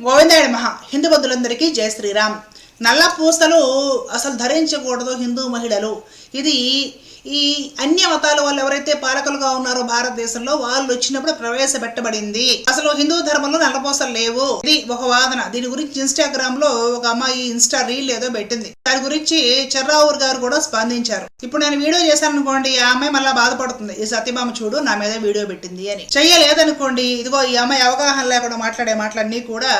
గోవిందాయుడు మహా. హిందూ బంధువులందరికీ జయ శ్రీరామ్. నల్ల పూసలు అసలు ధరించకూడదు హిందూ మహిళలు. ఇది ఈ అన్య మతాల వాళ్ళు ఎవరైతే పాలకులుగా ఉన్నారో భారతదేశంలో వాళ్ళు వచ్చినప్పుడు ప్రవేశపెట్టబడింది. అసలు హిందూ ధర్మంలో నల్లపోసలు లేవు. ఇది ఒక వాదన. దీని గురించి ఇన్స్టాగ్రామ్లో ఒక అమ్మాయి ఇన్స్టా రీల్ ఏదో పెట్టింది. దాని గురించి చెర్రావూర్ గారు కూడా స్పందించారు. ఇప్పుడు నేను వీడియో చేశాను అనుకోండి ఆ అమ్మాయి మళ్ళీ బాధపడుతుంది. ఈ సత్యభామ చూడు నా మీద వీడియో పెట్టింది అని. చెయ్యలేదనుకోండి ఇదిగో ఈ అమ్మాయి అవగాహన లేకుండా మాట్లాడే మాటలన్నీ కూడా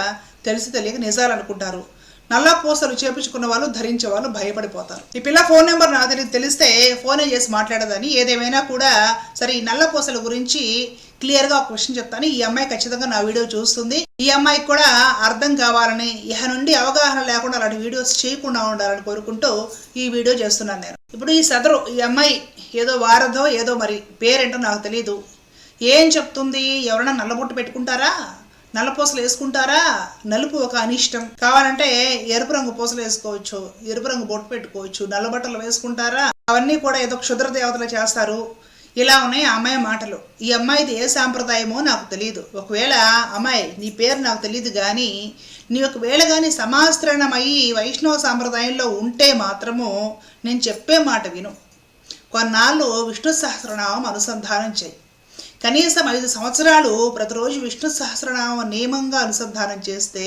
తెలిసి తెలియక నిజాలు అనుకుంటారు నల్ల పోస్టర్లు చేపించుకున్న వాళ్ళు ధరించే వాళ్ళు భయపడిపోతారు. ఈ పిల్ల ఫోన్ నెంబర్ నాకు తెలియదు తెలిస్తే ఫోనే చేసి మాట్లాడదని ఏదేమైనా కూడా సరే ఈ నల్ల పోసల గురించి క్లియర్గా ఒక క్వశ్చన్ చెప్తాను. ఈ అమ్మాయి ఖచ్చితంగా నా వీడియో చూస్తుంది. ఈ అమ్మాయికి కూడా అర్థం కావాలని ఇహ నుండి అవగాహన లేకుండా అలాంటి వీడియోస్ చేయకుండా ఉండాలని కోరుకుంటూ ఈ వీడియో చేస్తున్నాను నేను. ఇప్పుడు ఈ సదరు ఈ అమ్మాయి ఏదో వారదో ఏదో మరి పేరేంటో నాకు తెలియదు ఏం చెప్తుంది? ఎవరైనా నల్లబొట్టు పెట్టుకుంటారా? నల్ల పూసలు వేసుకుంటారా? నలుపు ఒక అనిష్టం. కావాలంటే ఎరుపు రంగు పూసలు వేసుకోవచ్చు ఎరుపు రంగు బొట్టు పెట్టుకోవచ్చు నల్ల బట్టలు వేసుకుంటారా? అవన్నీ కూడా ఏదో క్షుద్ర దేవతలు చేస్తారు. ఇలా ఉన్నాయి అమ్మాయి మాటలు. ఈ అమ్మాయిది ఏ సాంప్రదాయమో నాకు తెలియదు ఒకవేళ అమ్మాయి నీ పేరు నాకు తెలియదు కానీ నీ ఒకవేళ కానీ సమాశ్రణమయ్యి వైష్ణవ సాంప్రదాయంలో ఉంటే మాత్రము నేను చెప్పే మాట విను. కొన్నాళ్ళు విష్ణు సహస్రనామం అనుసంధానం చేయి. కనీసం ఐదు సంవత్సరాలు ప్రతిరోజు విష్ణు సహస్రనామ నియమంగా అనుసంధానం చేస్తే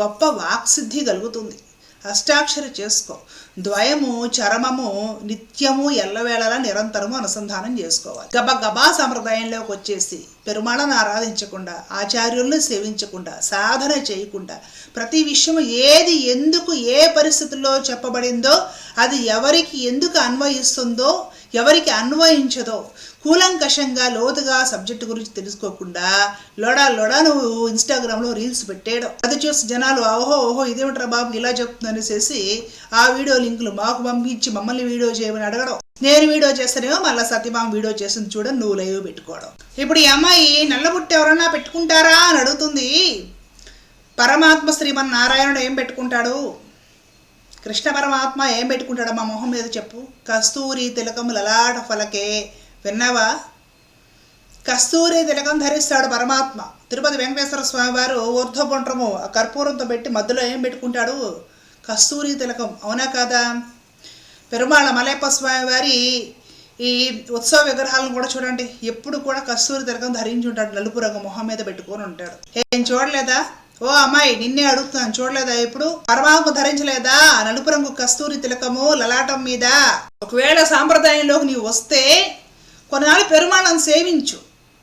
గొప్ప వాక్సిద్ధి కలుగుతుంది. అష్టాక్షరి చేసుకో. ద్వయము చరమము నిత్యము ఎల్లవేళలా నిరంతరము అనుసంధానం చేసుకోవాలి. గబ గబా సంప్రదాయంలోకి వచ్చేసి పెరుమాళను ఆరాధించకుండా ఆచార్యుల్ని సేవించకుండా సాధన చేయకుండా ప్రతి విషయం ఏది ఎందుకు ఏ పరిస్థితుల్లో చెప్పబడిందో అది ఎవరికి ఎందుకు అన్వయిస్తుందో ఎవరికి అన్వయించదో కూలంకషంగా లోతుగా సబ్జెక్ట్ గురించి తెలుసుకోకుండా లోడా లోడా నువ్వు ఇన్స్టాగ్రామ్లో రీల్స్ పెట్టేయడం. అది చూసి జనాలు ఓహో ఓహో ఇదేమిట్రా బాబు ఇలా చెప్తుంది అనేసి ఆ వీడియో లింకులు మాకు పంపించి మమ్మల్ని వీడియో చేయమని అడగడం. నేను వీడియో చేస్తానేమో మళ్ళీ సత్యభామ వీడియో చేసింది చూడని నువ్వు లైవ్ పెట్టుకోవడం. ఇప్పుడు ఈ అమ్మాయి నల్లబుట్ట ఎవరన్నా పెట్టుకుంటారా అని అడుగుతుంది. పరమాత్మ శ్రీమన్నారాయణుడు ఏం పెట్టుకుంటాడు? కృష్ణ పరమాత్మ ఏం పెట్టుకుంటాడు మా మొహం మీద చెప్పు. కస్తూరి తిలకము లలాట ఫలకే విన్నావా? కస్తూరి తిలకం ధరిస్తాడు పరమాత్మ. తిరుపతి వెంకటేశ్వర స్వామి వారు ఊర్ధ్వపుండ్రము ఆ కర్పూరంతో పెట్టి మధ్యలో ఏం పెట్టుకుంటాడు? కస్తూరి తిలకం. అవునా కాదా? పెరుమాళ మలయప్ప స్వామి వారి ఈ ఉత్సవ విగ్రహాలను కూడా చూడండి. ఎప్పుడు కూడా కస్తూరి తిలకం ధరించి ఉంటాడు. నలుపు రంగు మొహం మీద పెట్టుకొని ఉంటాడు. ఏం చూడలేదా? ఓ అమ్మాయి నిన్నే అడుగుతున్నాను. చూడలేదా ఇప్పుడు? పరమాత్మ ధరించలేదా? నలుపు రంగు కస్తూరి తిలకము లలాటం మీద. ఒకవేళ సాంప్రదాయంలోకి నీవు వస్తే కొన్నాళ్ళు పెరుమాళం సేవించు.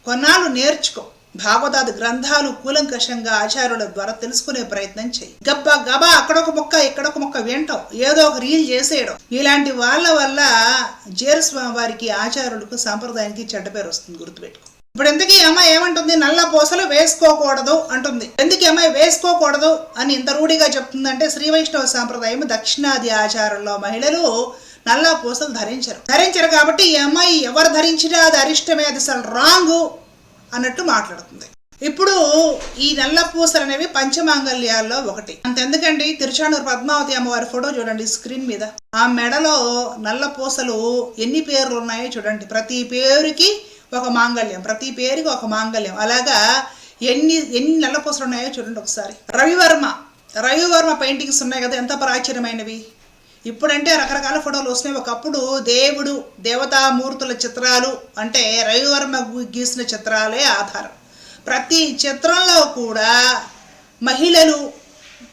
కొన్నాళ్ళు నేర్చుకో. భాగవతాది గ్రంథాలు కూలంకషంగా ఆచార్యుల ద్వారా తెలుసుకునే ప్రయత్నం చేయి. గబ్బా గబా అక్కడొక మొక్క ఇక్కడొక మొక్క వింటాం ఏదో ఒక రీల్ చేసేయడం. ఇలాంటి వాళ్ళ వల్ల జేరస్వామి వారికి ఆచార్యులకు సాంప్రదాయానికి చెడ్డ పేరు వస్తుంది గుర్తుపెట్టుకో. ఇప్పుడు ఎందుకు అమ్మాయి ఏమంటుంది? నల్ల పూసలు వేసుకోకూడదు అంటుంది. ఎందుకు అమ్మాయి వేసుకోకూడదు అని ఇంత రూఢిగా చెప్తుందంటే శ్రీ వైష్ణవ సాంప్రదాయం దక్షిణాది ఆచారంలో మహిళలు నల్ల పూసలు ధరించరు. ధరించరు కాబట్టి ఈ అమ్మాయి ఎవరు ధరించినా అది అరిష్టమే అది అసలు రాంగు అన్నట్టు మాట్లాడుతుంది. ఇప్పుడు ఈ నల్ల పూసలు అనేవి పంచమాంగల్యాల్లో ఒకటి. అంతెందుకండి తిరుచానూరు పద్మావతి అమ్మవారి ఫోటో చూడండి స్క్రీన్ మీద. ఆ మెడలో నల్ల పూసలు ఎన్ని పేర్లు ఉన్నాయో చూడండి. ప్రతి పేరుకి ఒక మాంగళ్యం ప్రతి పేరుకి ఒక మాంగళ్యం. అలాగా ఎన్ని ఎన్ని నల్ల పూసలు ఉన్నాయో చూడండి ఒకసారి. రవివర్మ. రవివర్మ పెయింటింగ్స్ ఉన్నాయి కదా ఎంత ప్రాచుర్యమైనవి ఇప్పుడంటే రకరకాల ఫోటోలు వస్తున్నాయి. ఒకప్పుడు దేవుడు దేవతామూర్తుల చిత్రాలు అంటే రవివర్మ గీసిన చిత్రాలే ఆధారం. ప్రతి చిత్రంలో కూడా మహిళలు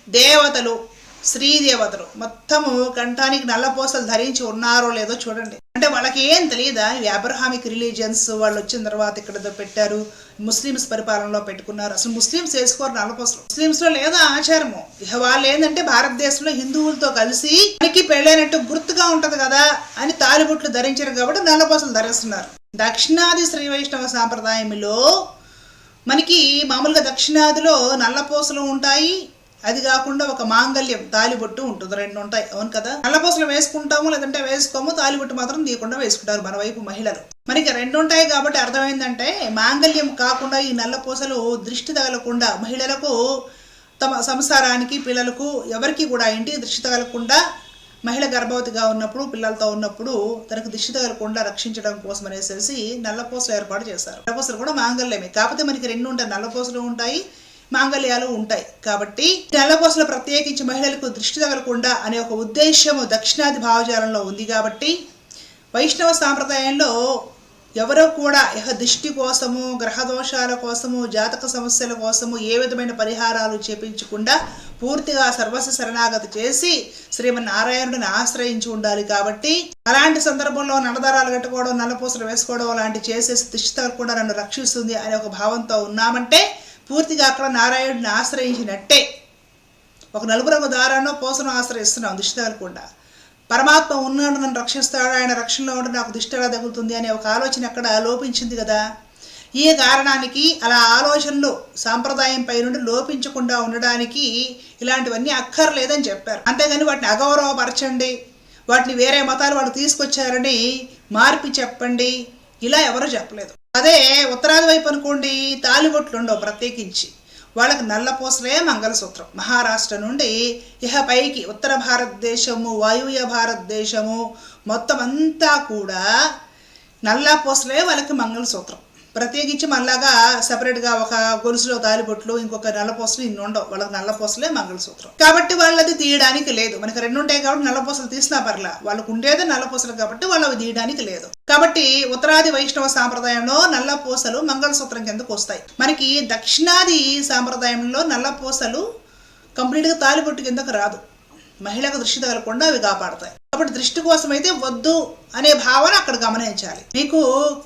దేవతలు శ్రీదేవతలు. మొత్తము కంఠానికి నల్లపోసలు ధరించి ఉన్నారో లేదో చూడండి. అంటే వాళ్ళకి ఏం తెలియదా ఇవి అబ్రహామిక్ రిలీజియన్స్ వాళ్ళు వచ్చిన తర్వాత ఇక్కడ పెట్టారు ముస్లిమ్స్ పరిపాలనలో పెట్టుకున్నారు. అసలు ముస్లిమ్స్ వేసుకోరు నల్లపోసలు ముస్లిమ్స్లో లేదా ఆచారము? ఇక వాళ్ళు ఏంటంటే భారతదేశంలో హిందువులతో కలిసి మనకి పెళ్ళైనట్టు గుర్తుగా ఉంటది కదా అని తాలిబుట్లు ధరించారు కాబట్టి నల్లపోసలు ధరిస్తున్నారు. దక్షిణాది శ్రీ వైష్ణవ సాంప్రదాయంలో మనకి మామూలుగా దక్షిణాదిలో నల్లపోసలు ఉంటాయి అది కాకుండా ఒక మాంగల్యం తాలిబొట్టు ఉంటుంది. రెండు ఉంటాయి. అవును కదా? నల్లపూసలు వేసుకుంటాము లేదంటే వేసుకోము తాలిబొట్టు మాత్రం తీయకుండా వేసుకుంటారు మన వైపు మహిళలు. మనకి రెండు ఉంటాయి కాబట్టి అర్థమైందంటే మాంగల్యం కాకుండా ఈ నల్లపూసలు దృష్టి తగలకుండా మహిళలకు తమ సంసారానికి పిల్లలకు ఎవరికి కూడా ఇంటికి దృష్టి తగలకుండా మహిళ గర్భవతిగా ఉన్నప్పుడు పిల్లలతో ఉన్నప్పుడు తనకు దిష్టి తగలకుండా రక్షించడం కోసం అనేసి నల్లపూసలు ఏర్పాటు చేశారు. నల్లపూసలు కూడా మాంగల్యమే కాకపోతే మనకి రెండు ఉంటాయి. నల్లపూసలు ఉంటాయి మాంగళ్యాలు ఉంటాయి. కాబట్టి నెలకోసలు ప్రత్యేకించి మహిళలకు దృష్టి తగలకుండా అనే ఒక ఉద్దేశము దక్షిణాది భావజాలంలో ఉంది కాబట్టి వైష్ణవ సాంప్రదాయంలో ఎవరో కూడా ఇహ దృష్టి కోసము గ్రహదోషాల కోసము జాతక సమస్యల కోసము ఏ విధమైన పరిహారాలు చేపించకుండా పూర్తిగా సర్వస్వ శరణాగతి చేసి శ్రీమన్నారాయణుడిని ఆశ్రయించి ఉండాలి కాబట్టి అలాంటి సందర్భంలో నల్లదారాలు కట్టుకోవడం నల్లపూసలు వేసుకోవడం అలాంటి చేసేసి దృష్టి తగలకుండా నన్ను రక్షిస్తుంది అనే ఒక భావంతో ఉన్నామంటే పూర్తిగా అక్కడ నారాయణుడిని ఆశ్రయించినట్టే. ఒక నలుపు రంగు దారాన్నో పూసను ఆశ్రయిస్తున్నాం దిష్టి తగలకుండా. పరమాత్మ ఉన్నాడు నన్ను రక్షిస్తాడు ఆయన రక్షణలో ఉండి నాకు దిష్టి ఎలా తగులుతుంది అనే ఒక ఆలోచన అక్కడ లోపించింది కదా. ఈ కారణానికి అలా ఆలోచనలు సాంప్రదాయం పై నుండి లోపించకుండా ఉండడానికి ఇలాంటివన్నీ అక్కర్లేదని చెప్పారు. అంతేగాని వాటిని అగౌరవపరచండి వాటిని వేరే మతాలు వాళ్ళు తీసుకొచ్చారని మార్పి చెప్పండి ఇలా ఎవరు చెప్పలేదు. అదే ఉత్తరాది వైపు అనుకోండి తాలిబొట్లు ఉండవు ప్రత్యేకించి. వాళ్ళకి నల్లపూసలే మంగళసూత్రం. మహారాష్ట్ర నుండి ఇహ పైకి ఉత్తర భారతదేశము వాయువ్య భారతదేశము మొత్తం అంతా కూడా నల్లపూసలే వాళ్ళకి మంగళసూత్రం. ప్రత్యేకించి మనలాగా సపరేట్గా ఒక గొలుసులో తాలిబొట్లు ఇంకొక నల్లపూసలు ఇన్ని ఉండవు. వాళ్ళకి నల్లపూసలే మంగళసూత్రం. కాబట్టి వాళ్ళది తీయడానికి లేదు. మనకి రెండు ఉంటాయి కాబట్టి నల్లపూసలు తీసినా పర్లా. వాళ్ళకు ఉండేదే నల్లపూసలు కాబట్టి వాళ్ళు అవి తీయడానికి లేదు. కాబట్టి ఉత్తరాది వైష్ణవ సాంప్రదాయంలో నల్లపూసలు మంగళసూత్రం కిందకు వస్తాయి. మనకి దక్షిణాది సాంప్రదాయంలో నల్లపూసలు కంప్లీట్గా తాలిబొట్టు కిందకు రాదు. మహిళకు దృష్టి తగలకుండా అవి కాపాడతాయి. కాబట్టి దృష్టి కోసం అయితే వద్దు అనే భావన అక్కడ గమనించాలి. మీకు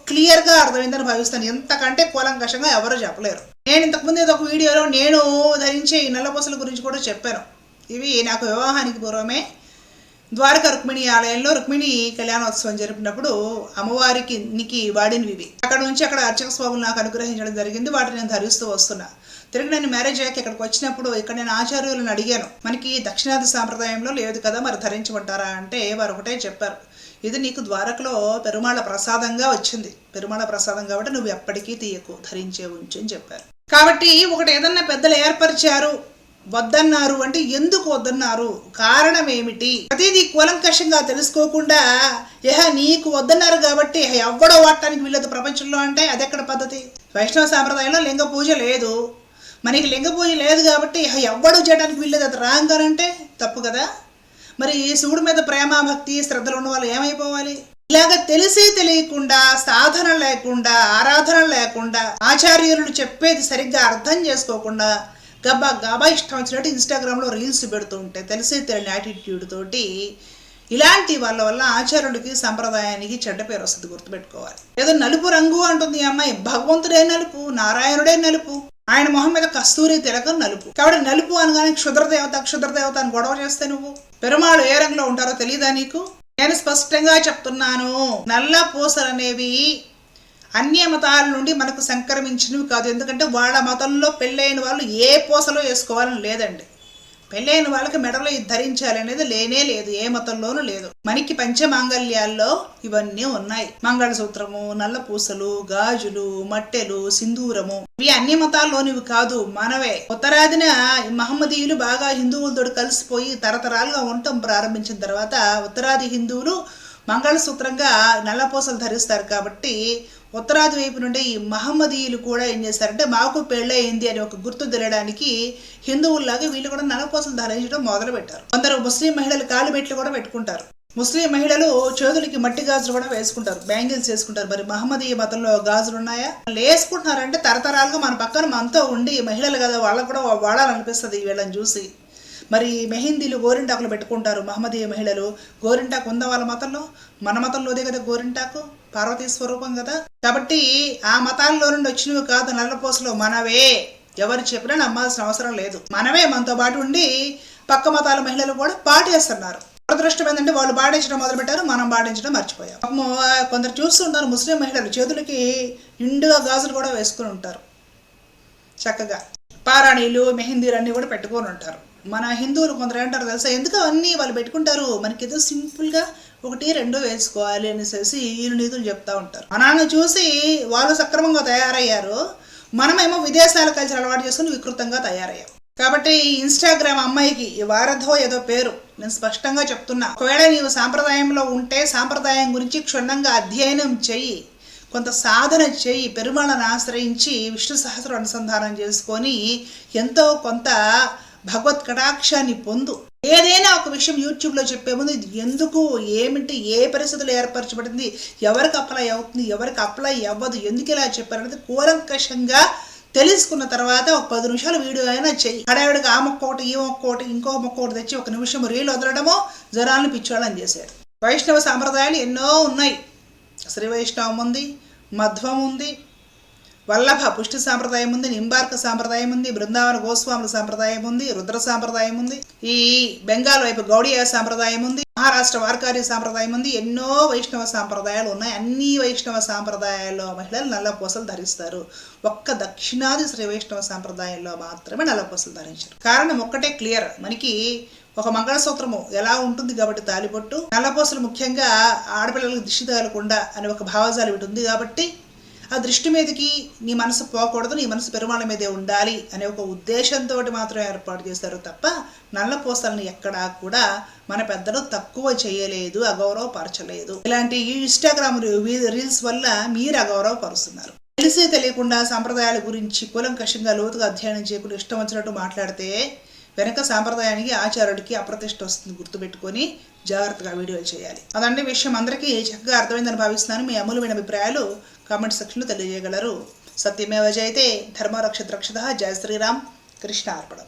క్లియర్గా అర్థమైందని భావిస్తాను. ఎంతకంటే కూలంకషంగా ఎవరు చెప్పలేరు. నేను ఇంతకుముందు ఏదో ఒక వీడియోలో నేను ధరించే ఈ నల్లపూసల గురించి కూడా చెప్పాను. ఇవి నాకు వివాహానికి పూర్వమే ద్వారక రుక్మిణి ఆలయంలో రుక్మిణి కళ్యాణోత్సవం జరిపినప్పుడు అమ్మవారికి నికి వాడినవి. ఇవి అక్కడ నుంచి అక్కడ అర్చక స్వాములు నాకు అనుగ్రహించడం జరిగింది. వాటిని నేను ధరిస్తూ వస్తున్నా. తిరిగి నేను మ్యారేజ్ అయ్యాక ఇక్కడికి వచ్చినప్పుడు ఇక్కడ నేను ఆచార్యులను అడిగాను. మనకి దక్షిణాది సాంప్రదాయంలో లేదు కదా మరి ధరించమంటారా అంటే వారు ఒకటే చెప్పారు. ఇది నీకు ద్వారకలో పెరుమాళ ప్రసాదంగా వచ్చింది. పెరుమాళ ప్రసాదం కాబట్టి నువ్వు ఎప్పటికీ తీయకు ధరించే ఉంచు అని చెప్పారు. కాబట్టి ఒకటి ఏదన్నా పెద్దలు ఏర్పరిచారు వద్దన్నారు అంటే ఎందుకు వద్దన్నారు? కారణం ఏమిటి? ప్రతిదీ కూలంకషంగా తెలుసుకోకుండా ఏహ నీకు వద్దన్నారు కాబట్టి ఇహ ఎవ్వడో వాడటానికి వీళ్ళదు ప్రపంచంలో అంటే అదెక్కడ పద్ధతి? వైష్ణవ సాంప్రదాయంలో లింగ పూజ లేదు. మనకి లింగ పూజ లేదు కాబట్టి ఎవ్వడు చేయడానికి వీళ్ళదు అది రాంగ్ తప్పు కదా. మరి శివుడి మీద ప్రేమ భక్తి శ్రద్ధలు ఉన్న వాళ్ళు ఏమైపోవాలి? ఇలాగ తెలిసి తెలియకుండా సాధన లేకుండా ఆరాధన లేకుండా ఆచార్యులు చెప్పేది సరిగ్గా అర్థం చేసుకోకుండా గబ్బా గబా ఇష్టం వచ్చినట్టు ఇన్స్టాగ్రామ్లో రీల్స్ పెడుతూ ఉంటాయి తెలిసి తెలియని యాటిట్యూడ్ తోటి ఇలాంటి వాళ్ళ వల్ల ఆచార్యుడికి సంప్రదాయానికి చెడ్డ పేరు వస్తుంది గుర్తుపెట్టుకోవాలి. ఏదో నలుపు రంగు అంటుంది అమ్మాయి. భగవంతుడే నలుపు నారాయణుడే నలుపు. ఆయన మొహం మీద కస్తూరి తిలకం నలుపు. కాబట్టి నలుపు అనగానే క్షుద్రదేవత క్షుద్రదేవత అని గొడవ చేస్తే నువ్వు? పెరుమాళ్ళు ఏ రంగులో ఉంటారో తెలియదా నీకు? నేను స్పష్టంగా చెప్తున్నాను. నల్ల పూసలు అనేవి అన్య మతాల నుండి మనకు సంక్రమించినవి కాదు. ఎందుకంటే వాళ్ళ మతంలో పెళ్ళైన వాళ్ళు ఏ పూసలో వేసుకోవాలని లేదండి. పెళ్ళైన వాళ్ళకి మెడలో ఇది లేనే లేదు ఏ మతంలోనూ లేదు. మనకి పంచమాంగల్యాల్లో ఇవన్నీ ఉన్నాయి. మంగళసూత్రము నల్ల పూసలు గాజులు మట్టెలు సింధూరము. ఇవి అన్ని మతాల్లోనివి కాదు మనవే. ఉత్తరాదిన మహమ్మదీయులు బాగా హిందువులతో కలిసిపోయి తరతరాలుగా ఉండటం ప్రారంభించిన తర్వాత ఉత్తరాది హిందువులు మంగళసూత్రంగా నల్లపూసలు ధరిస్తారు కాబట్టి ఉత్తరాది వైపు నుండి ఈ మహమ్మదీయులు కూడా ఏం చేశారంటే మాకు పెళ్ళయింది అని ఒక గుర్తు తెలియడానికి హిందువుల్లాగా వీళ్ళు కూడా నల్లపూసలు ధరించడం మొదలు పెట్టారు కొందరు ముస్లిం మహిళలు కాలు మెట్లు కూడా పెట్టుకుంటారు. ముస్లిం మహిళలు చేతులకి మట్టి గాజులు కూడా వేసుకుంటారు బ్యాంగిల్స్ వేసుకుంటారు. మరి మహమ్మదీయ మతంలో గాజులు ఉన్నాయా? వాళ్ళు వేసుకుంటున్నారంటే తరతరాలుగా మన పక్కన మనతో ఉండి మహిళలు కదా వాళ్ళకు కూడా వాడాలనిపిస్తుంది వీళ్ళని చూసి. మరి మెహిందీలు గోరింటాకులు పెట్టుకుంటారు మహమ్మదీయ మహిళలు. గోరింటాకు ఉందా వాళ్ళ మతంలో? మన మతంలోదే కదా గోరింటాకు. పార్వతీ స్వరూపం కదా. కాబట్టి ఆ మతాల్లో నుండి వచ్చినవి కాదు నల్లపోసలు మనవే. ఎవరు చెప్పినా నమ్మాల్సిన అవసరం లేదు. మనమే మనతో పాటు ఉండి పక్క మతాల మహిళలు కూడా పాటేస్తున్నారు. దురదృష్టం ఏంటంటే వాళ్ళు పాటించడం మొదలుపెట్టారు మనం పాటించడం మర్చిపోయాం. కొందరు చూస్తుంటారు ముస్లిం మహిళలు చేతులకి నిండుగా గాజులు కూడా వేసుకుని ఉంటారు. చక్కగా. పారాణీలు మెహందీలు అన్నీ కూడా పెట్టుకొని ఉంటారు. మన హిందువులు కొందరు ఏంటారు తెలుసా? ఎందుకు అన్నీ వాళ్ళు పెట్టుకుంటారు? మనకి ఏదో సింపుల్గా ఒకటి రెండో వేసుకోవాలి అనేసి వీళ్ళు నీతులు చెప్తా ఉంటారు. మనల్ని చూసి వాళ్ళు సక్రమంగా తయారయ్యారు. మనమేమో విదేశాల కల్చర్ అలవాటు చేసుకుని వికృతంగా తయారయ్యాం. కాబట్టి ఈ ఇన్స్టాగ్రామ్ అమ్మాయికి ఈ వారధో ఏదో పేరు. నేను స్పష్టంగా చెప్తున్నా. ఒకవేళ నీవు సాంప్రదాయంలో ఉంటే సాంప్రదాయం గురించి క్షుణ్ణంగా అధ్యయనం చెయ్యి. కొంత సాధన చేయి పెరుమాళను ఆశ్రయించి విష్ణు సహస్రం అనుసంధానం చేసుకొని ఎంతో కొంత భగవత్ కటాక్షాన్ని పొందు. ఏదైనా ఒక విషయం యూట్యూబ్లో చెప్పే ముందు ఇది ఎందుకు ఏమిటి ఏ పరిస్థితులు ఏర్పరచబడింది ఎవరికి అప్లై అవుతుంది ఎవరికి అప్లై అవ్వదు ఎందుకు ఇలా చెప్పారనేది కూలంకషంగా తెలుసుకున్న తర్వాత ఒక పది నిమిషాలు వీడియో అయినా చెయ్యి. హడావిడిగా ఆ మొక్కోటి ఈ మొక్కోటి ఇంకో మొక్కోటి తెచ్చి ఒక నిమిషం రీల్ వదలడమో జ్వరాలను పిచ్చోళ్ళని చేశారు వైష్ణవ సాంప్రదాయాలు ఎన్నో ఉన్నాయి. శ్రీ వైష్ణవం ఉంది మధ్వం ఉంది వల్లభ పుష్టి సాంప్రదాయం ఉంది నింబార్క సాంప్రదాయం ఉంది బృందావన గోస్వాముల సాంప్రదాయం ఉంది రుద్ర సాంప్రదాయం ఉంది ఈ బెంగాల్ వైపు గౌడియా సాంప్రదాయం ఉంది మహారాష్ట్ర వార్కారి సాంప్రదాయం ఉంది ఎన్నో వైష్ణవ సాంప్రదాయాలు ఉన్నాయి. అన్ని వైష్ణవ సాంప్రదాయాల్లో మహిళలు నల్ల పూసలు ధరిస్తారు. ఒక్క దక్షిణాది శ్రీ వైష్ణవ సాంప్రదాయంలో మాత్రమే నల్ల పూసలు ధరించారు. కారణం ఒక్కటే క్లియర్. మనకి ఒక మంగళసూత్రము ఎలా ఉంటుంది కాబట్టి తాలిబొట్టు నల్లపూసలు ముఖ్యంగా ఆడపిల్లలకు దిష్టి తగలకుండా అనే ఒక భావజాలు ఇటు ఉంది కాబట్టి ఆ దృష్టి మీదకి నీ మనసు పోకూడదు నీ మనసు పెరుమాళ మీదే ఉండాలి అనే ఒక ఉద్దేశంతో మాత్రమే ఏర్పాటు చేశారు తప్ప నల్ల పూసలను ఎక్కడా కూడా మన పెద్దలు తక్కువ చేయలేదు అగౌరవపరచలేదు. ఇలాంటి ఈ ఇన్స్టాగ్రామ్ రీల్స్ వల్ల మీరు అగౌరవపరుస్తున్నారు. తెలిసే తెలియకుండా సాంప్రదాయాల గురించి కూలంకషంగా లోతుగా అధ్యయనం చేయకుండా ఇష్టం వచ్చినట్టు మాట్లాడితే వెనక సాంప్రదాయానికి ఆచారుడికి అప్రతిష్ట వస్తుంది గుర్తుపెట్టుకొని జాగ్రత్తగా వీడియోలు చేయాలి. అదండి విషయం. అందరికీ చక్కగా అర్థమైందని భావిస్తున్నాను. మీ అమూల్యమైన అభిప్రాయాలు కామెంట్ సెక్షన్లో తెలియజేయగలరు. సత్యమేవ జయతే ధర్మరక్షత రక్షత జయ శ్రీరామ్. కృష్ణ అర్పణం